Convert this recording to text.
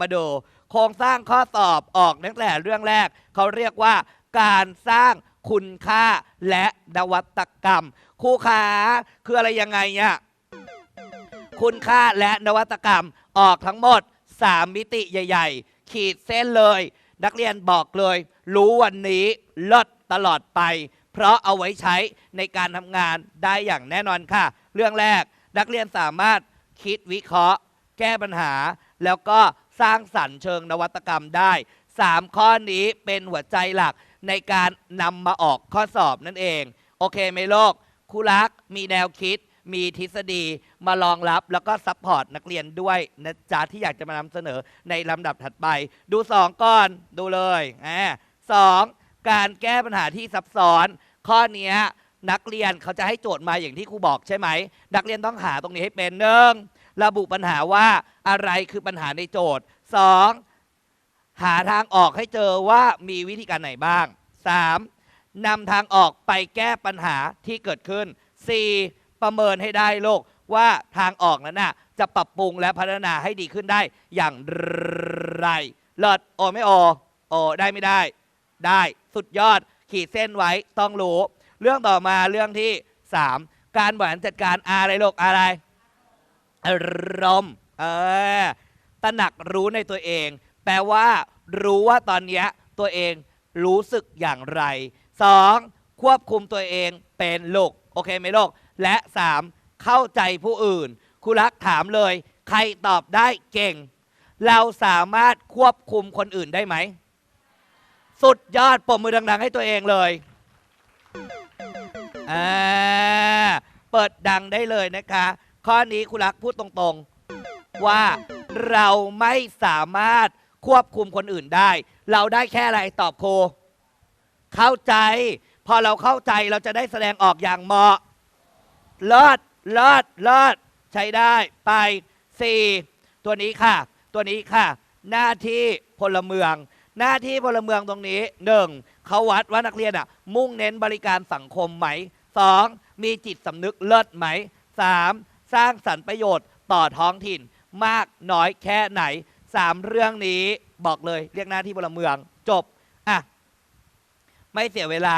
มาดู โครงสร้างข้อสอบออกตั้งแต่เรื่องแรก เขาเรียกว่าการสร้างคุณค่าและนวัตกรรม ครูขาคืออะไรยังไงเนี่ยคุณค่าและนวัตกรรมออกทั้งหมด 3 มิติใหญ่ ๆ ขีดเส้นเลย นักเรียนบอกเลย รู้วันนี้เลิศตลอดไป เพราะเอาไว้ใช้ในการทำงานได้อย่างแน่นอนค่ะ เรื่องแรกนักเรียนสามารถคิดวิเคราะห์ แก้ปัญหา แล้วก็ สร้างสรรค์เชิงนวัตกรรมได้ 3 ข้อนี้เป็นหัวใจหลักในการนำมาออกข้อสอบนั่นเอง โอเคไหมโลกครูรักมีแนวคิด มีทฤษฎีมารองรับแล้วก็ซัพพอร์ตนักเรียนด้วยนะจ๊ะที่อยากจะมานำเสนอในลำดับถัดไป ดู 2 ก่อนดูเลยอ่าสองการแก้ปัญหาที่ซับซ้อน ข้อนี้นักเรียนเขาจะให้โจทย์มาอย่างที่ครูบอกใช่ไหม นักเรียนต้องหาตรงนี้ให้เป็นหนึ่ง ระบุปัญหาว่าอะไรคือปัญหาในโจทย์สองหาทางออกให้เจอว่ามีวิธีการไหนบ้าง 3. นำทางออกไปแก้ปัญหาที่เกิดขึ้น 4. ประเมินให้ได้โลกว่าทางออกนั้นน่ะจะปรับปรุงและพัฒนาให้ดีขึ้นได้อย่างไรเลิศโอไม่โอโอได้ไม่ได้ ได้สุดยอดขีดเส้นไว้ต้องรู้ เรื่องต่อมาเรื่องที่ 3 การบริหารจัดการอะไรโลกอะไร อารมณ์เออตระหนักรู้ในตัวเอง แปลว่า รู้ว่าตอนเนี้ยตัวเองรู้สึกอย่างไร 2. ควบคุมตัวเองเป็นลูกโอเคไหมลูกและ 3. เข้าใจผู้อื่นครูรักถามเลย ใครตอบได้เก่ง เราสามารถควบคุมคนอื่นได้ไหม สุดยอดปมมือดัง ๆ ให้ตัวเองเลยอ่าเปิดดังได้เลยนะคะ ข้อนี้ครูรักพูดตรงๆ ว่าเราไม่สามารถควบคุมคนอื่นได้ เราได้แค่อะไรตอบครูเข้าใจ พอเราเข้าใจเราจะได้แสดงออกอย่างเหมาะเลิศเลิศเลิศใช้ได้ไป4ตัวนี้ค่ะ ตัวนี้ค่ะ หน้าที่พลเมือง หน้าที่พลเมืองตรงนี้ 1. เขาวัดว่านักเรียนอะ มุ่งเน้นบริการสังคมไหม 2. มีจิตสำนึกเลิศไหม 3. สร้างสรรค์ประโยชน์ต่อท้องถิ่นมากน้อยแค่ไหน3เรื่องนี้บอกเลยเรียกหน้าที่พลเมืองจบอะไม่เสียเวลา